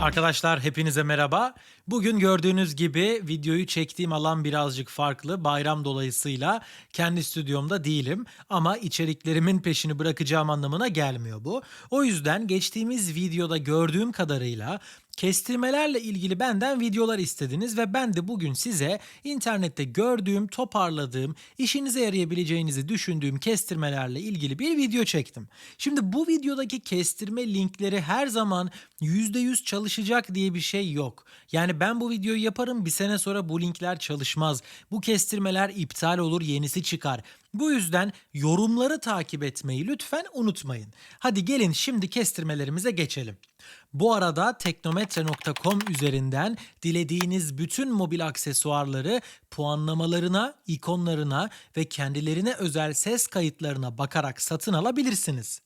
Arkadaşlar hepinize merhaba. Bugün gördüğünüz gibi videoyu çektiğim alan birazcık farklı. Bayram dolayısıyla kendi stüdyomda değilim ama içeriklerimin peşini bırakacağım anlamına gelmiyor bu. O yüzden geçtiğimiz videoda gördüğüm kadarıyla kestirmelerle ilgili benden videolar istediniz ve ben de bugün size internette gördüğüm, toparladığım, işinize yarayabileceğinizi düşündüğüm kestirmelerle ilgili bir video çektim. Şimdi bu videodaki kestirme linkleri her zaman %100 çalışacak diye bir şey yok. Yani ben bu videoyu yaparım bir sene sonra bu linkler çalışmaz. Bu kestirmeler iptal olur, yenisi çıkar. Bu yüzden yorumları takip etmeyi lütfen unutmayın. Hadi gelin şimdi kestirmelerimize geçelim. Bu arada teknometre.com üzerinden dilediğiniz bütün mobil aksesuarları puanlamalarına, ikonlarına ve kendilerine özel ses kayıtlarına bakarak satın alabilirsiniz.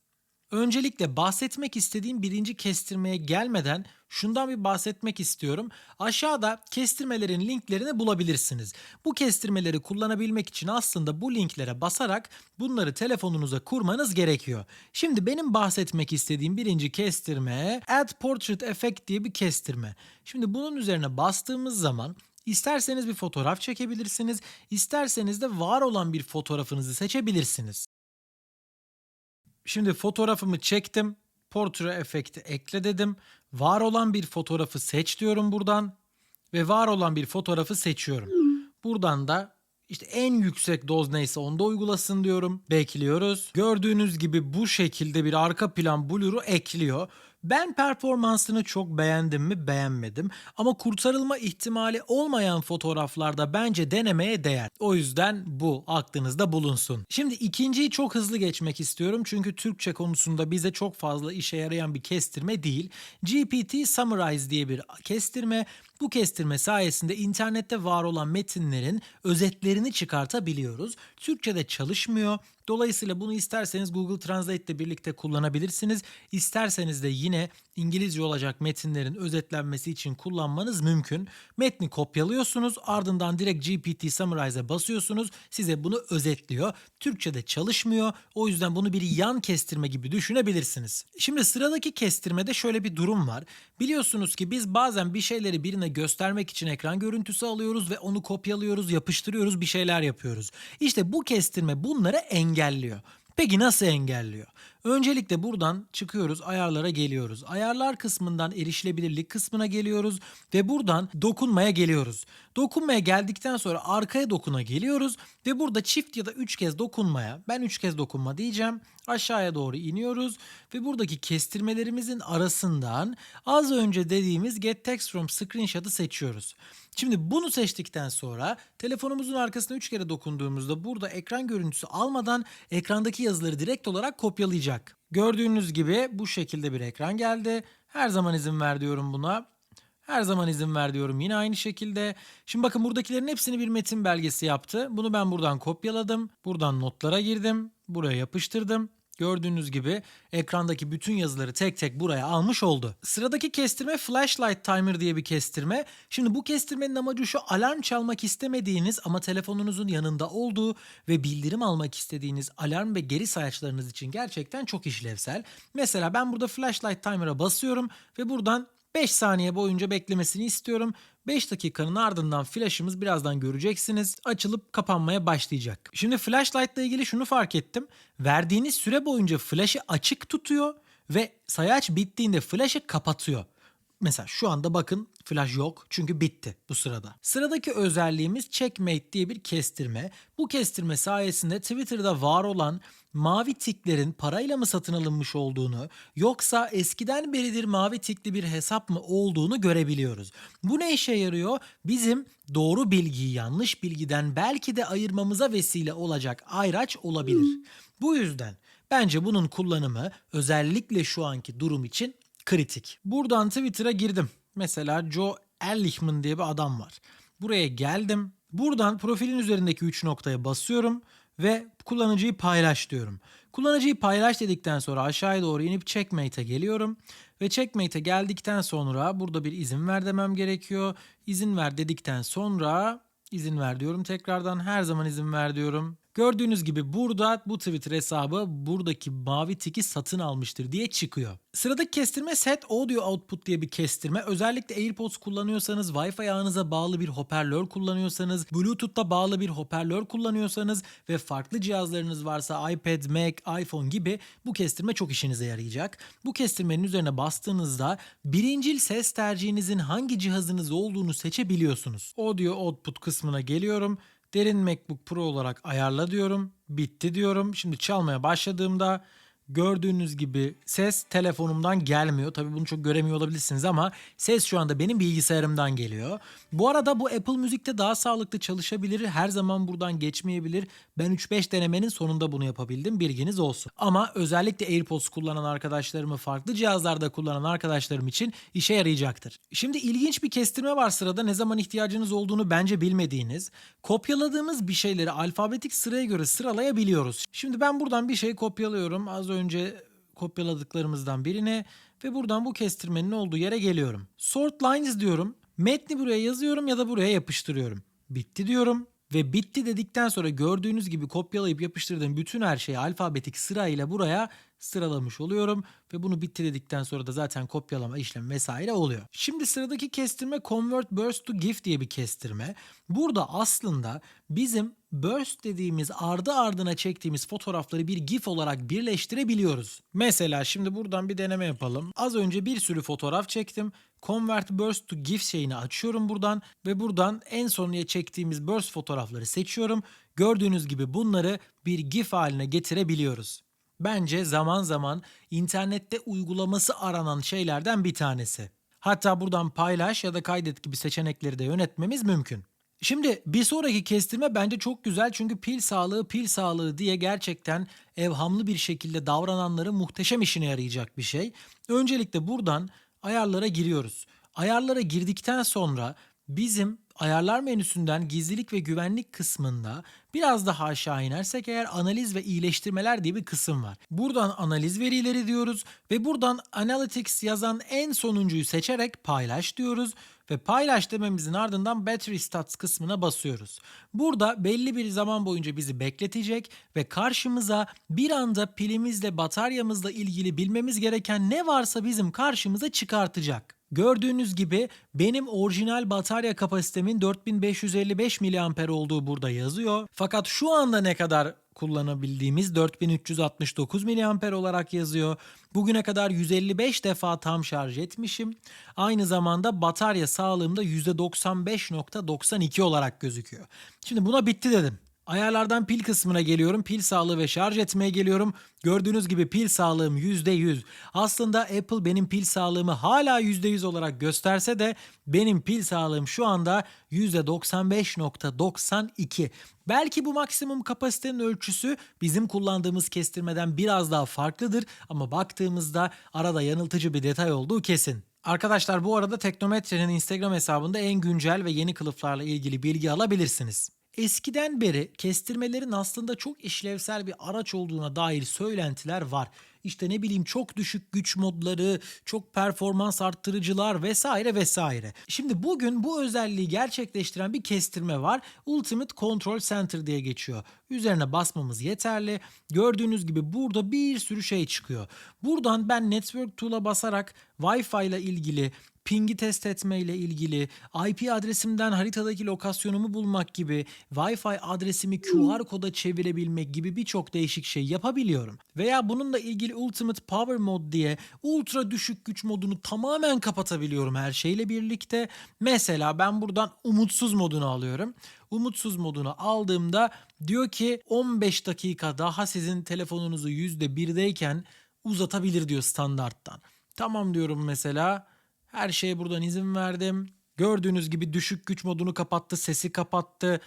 Öncelikle bahsetmek istediğim birinci kestirmeye gelmeden şundan bir bahsetmek istiyorum. Aşağıda kestirmelerin linklerini bulabilirsiniz. Bu kestirmeleri kullanabilmek için aslında bu linklere basarak bunları telefonunuza kurmanız gerekiyor. Şimdi benim bahsetmek istediğim birinci kestirme Add Portrait Effect diye bir kestirme. Şimdi bunun üzerine bastığımız zaman isterseniz bir fotoğraf çekebilirsiniz, isterseniz de var olan bir fotoğrafınızı seçebilirsiniz. Şimdi fotoğrafımı çektim. Portre efekti ekle dedim. Var olan bir fotoğrafı seç diyorum buradan. Ve var olan bir fotoğrafı seçiyorum. Buradan da işte en yüksek doz neyse onda uygulasın diyorum. Bekliyoruz. Gördüğünüz gibi bu şekilde bir arka plan blur'u ekliyor. Ben performansını çok beğendim mi beğenmedim ama kurtarılma ihtimali olmayan fotoğraflarda bence denemeye değer. O yüzden bu aklınızda bulunsun. Şimdi ikinciyi çok hızlı geçmek istiyorum çünkü Türkçe konusunda bize çok fazla işe yarayan bir kestirme değil. GPT Summarize diye bir kestirme. Bu kestirme sayesinde internette var olan metinlerin özetlerini çıkartabiliyoruz. Türkçe'de çalışmıyor. Dolayısıyla bunu isterseniz Google Translate ile birlikte kullanabilirsiniz. İsterseniz de yine İngilizce olacak metinlerin özetlenmesi için kullanmanız mümkün. Metni kopyalıyorsunuz ardından direkt GPT Summarize'e basıyorsunuz. Size bunu özetliyor. Türkçe'de çalışmıyor. O yüzden bunu bir yan kestirme gibi düşünebilirsiniz. Şimdi sıradaki kestirmede şöyle bir durum var. Biliyorsunuz ki biz bazen bir şeyleri birine göstermek için ekran görüntüsü alıyoruz ve onu kopyalıyoruz, yapıştırıyoruz, bir şeyler yapıyoruz. İşte bu kestirme bunları engelliyor. Peki nasıl engelliyor? Öncelikle buradan çıkıyoruz, ayarlara geliyoruz. Ayarlar kısmından erişilebilirlik kısmına geliyoruz ve buradan dokunmaya geliyoruz. Dokunmaya geldikten sonra arkaya dokuna geliyoruz ve burada çift ya da üç kez dokunmaya, ben üç kez dokunma diyeceğim. Aşağıya doğru iniyoruz ve buradaki kestirmelerimizin arasından az önce dediğimiz Get Text from Screenshot'ı seçiyoruz. Şimdi bunu seçtikten sonra telefonumuzun arkasına 3 kere dokunduğumuzda burada ekran görüntüsü almadan ekrandaki yazıları direkt olarak kopyalayacak. Gördüğünüz gibi bu şekilde bir ekran geldi. Her zaman izin ver diyorum buna. Her zaman izin ver diyorum yine aynı şekilde. Şimdi bakın buradakilerin hepsini bir metin belgesi yaptı. Bunu ben buradan kopyaladım. Buradan notlara girdim. Buraya yapıştırdım. Gördüğünüz gibi ekrandaki bütün yazıları tek tek buraya almış oldu. Sıradaki kestirme Flashlight Timer diye bir kestirme. Şimdi bu kestirmenin amacı şu alarm çalmak istemediğiniz ama telefonunuzun yanında olduğu ve bildirim almak istediğiniz alarm ve geri sayaçlarınız için gerçekten çok işlevsel. Mesela ben burada Flashlight Timer'a basıyorum ve buradan 5 saniye boyunca beklemesini istiyorum. 5 dakikanın ardından flash'ımız birazdan göreceksiniz. Açılıp kapanmaya başlayacak. Şimdi flashlight ile ilgili şunu fark ettim. Verdiğiniz süre boyunca flash'ı açık tutuyor ve sayaç bittiğinde flash'ı kapatıyor. Mesela şu anda bakın flash yok çünkü bitti bu sırada. Sıradaki özelliğimiz checkmate diye bir kestirme. Bu kestirme sayesinde Twitter'da var olan mavi tiklerin parayla mı satın alınmış olduğunu yoksa eskiden beridir mavi tikli bir hesap mı olduğunu görebiliyoruz. Bu ne işe yarıyor? Bizim doğru bilgiyi yanlış bilgiden belki de ayırmamıza vesile olacak ayraç olabilir. Bu yüzden bence bunun kullanımı özellikle şu anki durum için kritik. Buradan Twitter'a girdim. Mesela Joe Ehrlichman diye bir adam var. Buraya geldim. Buradan profilin üzerindeki 3 noktaya basıyorum ve kullanıcıyı paylaş diyorum. Kullanıcıyı paylaş dedikten sonra aşağıya doğru inip checkmate'e geliyorum. Ve checkmate'e geldikten sonra burada bir izin ver demem gerekiyor. İzin ver dedikten sonra izin ver diyorum tekrardan. Her zaman izin ver diyorum. Gördüğünüz gibi burada bu Twitter hesabı buradaki mavi tiki satın almıştır diye çıkıyor. Sıradaki kestirme set audio output diye bir kestirme. Özellikle AirPods kullanıyorsanız, Wi-Fi ağınıza bağlı bir hoparlör kullanıyorsanız, Bluetooth'ta bağlı bir hoparlör kullanıyorsanız ve farklı cihazlarınız varsa iPad, Mac, iPhone gibi bu kestirme çok işinize yarayacak. Bu kestirmenin üzerine bastığınızda birincil ses tercihinizin hangi cihazınız olduğunu seçebiliyorsunuz. Audio output kısmına geliyorum. Derin MacBook Pro olarak ayarla diyorum. Bitti diyorum. Şimdi çalmaya başladığımda gördüğünüz gibi ses telefonumdan gelmiyor. Tabii bunu çok göremiyor olabilirsiniz ama ses şu anda benim bilgisayarımdan geliyor. Bu arada bu Apple Müzik'te daha sağlıklı çalışabilir. Her zaman buradan geçmeyebilir. Ben 3-5 denemenin sonunda bunu yapabildim. Bilginiz olsun. Ama özellikle AirPods kullanan arkadaşlarımı, farklı cihazlarda kullanan arkadaşlarım için işe yarayacaktır. Şimdi ilginç bir kestirme var sırada. Ne zaman ihtiyacınız olduğunu bence bilmediğiniz. Kopyaladığımız bir şeyleri alfabetik sıraya göre sıralayabiliyoruz. Şimdi ben buradan bir şey kopyalıyorum. Az önce kopyaladıklarımızdan birine ve buradan bu kestirmenin olduğu yere geliyorum. Sort lines diyorum. Metni buraya yazıyorum ya da buraya yapıştırıyorum. Bitti diyorum ve bitti dedikten sonra gördüğünüz gibi kopyalayıp yapıştırdığım bütün her şeyi alfabetik sırayla buraya sıralamış oluyorum ve bunu bitti dedikten sonra da zaten kopyalama işlemi vesaire oluyor. Şimdi sıradaki kestirme Convert Burst to GIF diye bir kestirme. Burada aslında bizim burst dediğimiz ardı ardına çektiğimiz fotoğrafları bir GIF olarak birleştirebiliyoruz. Mesela şimdi buradan bir deneme yapalım. Az önce bir sürü fotoğraf çektim. Convert Burst to GIF şeyini açıyorum buradan ve buradan en sonuna çektiğimiz burst fotoğrafları seçiyorum. Gördüğünüz gibi bunları bir GIF haline getirebiliyoruz. Bence zaman zaman internette uygulaması aranan şeylerden bir tanesi. Hatta buradan paylaş ya da kaydet gibi seçenekleri de yönetmemiz mümkün. Şimdi bir sonraki kestirme bence çok güzel çünkü pil sağlığı pil sağlığı diye gerçekten evhamlı bir şekilde davrananların muhteşem işine yarayacak bir şey. Öncelikle buradan ayarlara giriyoruz. Ayarlara girdikten sonra bizim ayarlar menüsünden gizlilik ve güvenlik kısmında biraz daha aşağı inersek eğer analiz ve iyileştirmeler diye bir kısım var. Buradan analiz verileri diyoruz ve buradan analytics yazan en sonuncuyu seçerek paylaş diyoruz ve paylaş dememizin ardından battery stats kısmına basıyoruz. Burada belli bir zaman boyunca bizi bekletecek ve karşımıza bir anda pilimizle bataryamızla ilgili bilmemiz gereken ne varsa bizim karşımıza çıkartacak. Gördüğünüz gibi benim orijinal batarya kapasitemin 4555 mAh olduğu burada yazıyor. Fakat şu anda ne kadar kullanabildiğimiz 4369 mAh olarak yazıyor. Bugüne kadar 155 defa tam şarj etmişim. Aynı zamanda batarya sağlığımda %95.92 olarak gözüküyor. Şimdi buna bitti dedim. Ayarlardan pil kısmına geliyorum. Pil sağlığı ve şarj etmeye geliyorum. Gördüğünüz gibi pil sağlığım %100. Aslında Apple benim pil sağlığımı hala %100 olarak gösterse de benim pil sağlığım şu anda %95.92. Belki bu maksimum kapasitenin ölçüsü bizim kullandığımız kestirmeden biraz daha farklıdır ama baktığımızda arada yanıltıcı bir detay olduğu kesin. Arkadaşlar bu arada Teknometre'nin Instagram hesabında en güncel ve yeni kılıflarla ilgili bilgi alabilirsiniz. Eskiden beri kestirmelerin aslında çok işlevsel bir araç olduğuna dair söylentiler var. İşte ne bileyim çok düşük güç modları, çok performans arttırıcılar vesaire vesaire. Şimdi bugün bu özelliği gerçekleştiren bir kestirme var. Ultimate Control Center diye geçiyor. Üzerine basmamız yeterli. Gördüğünüz gibi burada bir sürü şey çıkıyor. Buradan ben Network Tool'a basarak Wi-Fi ile ilgili ping'i test etme ile ilgili, IP adresimden haritadaki lokasyonumu bulmak gibi, Wi-Fi adresimi QR koda çevirebilmek gibi birçok değişik şey yapabiliyorum. Veya bununla ilgili Ultimate Power Mod diye ultra düşük güç modunu tamamen kapatabiliyorum her şeyle birlikte. Mesela ben buradan umutsuz modunu alıyorum. Umutsuz modunu aldığımda diyor ki 15 dakika daha sizin telefonunuzu %1'deyken uzatabilir diyor standarttan. Tamam diyorum mesela. Her şeye buradan izin verdim. Gördüğünüz gibi düşük güç modunu kapattı, sesi kapattı,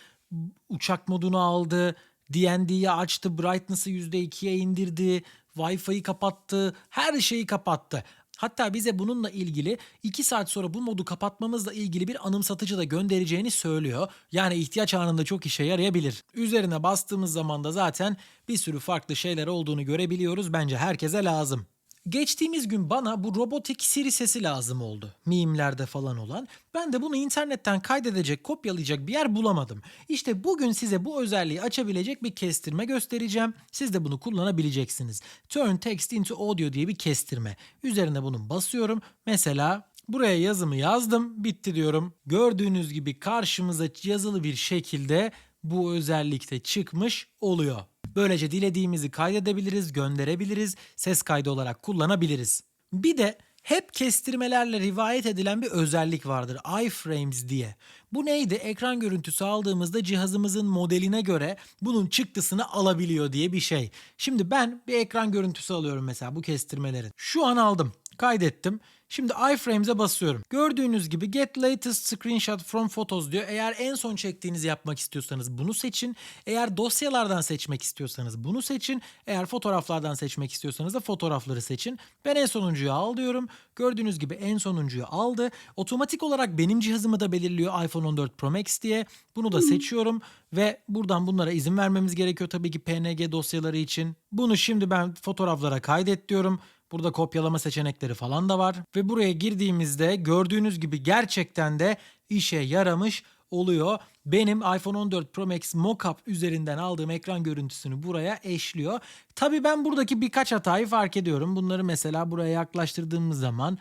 uçak modunu aldı, DND'yi açtı, brightness'ı %2'ye indirdi, Wi-Fi'yi kapattı, her şeyi kapattı. Hatta bize bununla ilgili 2 saat sonra bu modu kapatmamızla ilgili bir anımsatıcı da göndereceğini söylüyor. Yani ihtiyaç anında çok işe yarayabilir. Üzerine bastığımız zaman da zaten bir sürü farklı şeyler olduğunu görebiliyoruz. Bence herkese lazım. Geçtiğimiz gün bana bu robotik Siri sesi lazım oldu. Mimlerde falan olan. Ben de bunu internetten kaydedecek, kopyalayacak bir yer bulamadım. İşte bugün size bu özelliği açabilecek bir kestirme göstereceğim. Siz de bunu kullanabileceksiniz. Turn Text into Audio diye bir kestirme. Üzerine bunun basıyorum. Mesela buraya yazımı yazdım. Bitti diyorum. Gördüğünüz gibi karşımıza yazılı bir şekilde bu özellikte çıkmış oluyor. Böylece dilediğimizi kaydedebiliriz, gönderebiliriz, ses kaydı olarak kullanabiliriz. Bir de hep kestirmelerle rivayet edilen bir özellik vardır. iframes diye. Bu neydi? Ekran görüntüsü aldığımızda cihazımızın modeline göre bunun çıktısını alabiliyor diye bir şey. Şimdi ben bir ekran görüntüsü alıyorum mesela bu kestirmelerin. Şu an aldım. Kaydettim. Şimdi iframes'e basıyorum. Gördüğünüz gibi get latest screenshot from photos diyor. Eğer en son çektiğinizi yapmak istiyorsanız bunu seçin. Eğer dosyalardan seçmek istiyorsanız bunu seçin. Eğer fotoğraflardan seçmek istiyorsanız da fotoğrafları seçin. Ben en sonuncuyu al diyorum. Gördüğünüz gibi en sonuncuyu aldı. Otomatik olarak benim cihazımı da belirliyor iPhone 14 Pro Max diye. Bunu da seçiyorum ve buradan bunlara izin vermemiz gerekiyor tabii ki PNG dosyaları için. Bunu şimdi ben fotoğraflara kaydet diyorum. Burada kopyalama seçenekleri falan da var. Ve buraya girdiğimizde gördüğünüz gibi gerçekten de işe yaramış oluyor. Benim iPhone 14 Pro Max mockup üzerinden aldığım ekran görüntüsünü buraya eşliyor. Tabii ben buradaki birkaç hatayı fark ediyorum. Bunları mesela buraya yaklaştırdığımız zaman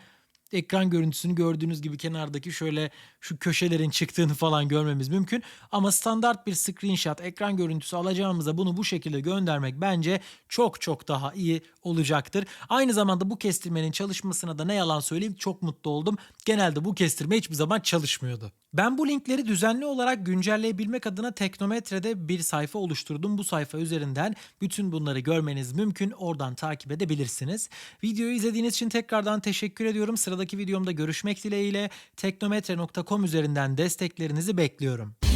ekran görüntüsünü gördüğünüz gibi kenardaki şöyle şu köşelerin çıktığını falan görmemiz mümkün. Ama standart bir screenshot ekran görüntüsü alacağımıza bunu bu şekilde göndermek bence çok çok daha iyi olacaktır. Aynı zamanda bu kestirmenin çalışmasına da ne yalan söyleyeyim çok mutlu oldum. Genelde bu kestirme hiçbir zaman çalışmıyordu. Ben bu linkleri düzenli olarak güncelleyebilmek adına Teknometre'de bir sayfa oluşturdum. Bu sayfa üzerinden bütün bunları görmeniz mümkün. Oradan takip edebilirsiniz. Videoyu izlediğiniz için tekrardan teşekkür ediyorum. Sıradaki videomda görüşmek dileğiyle teknometre.com üzerinden desteklerinizi bekliyorum.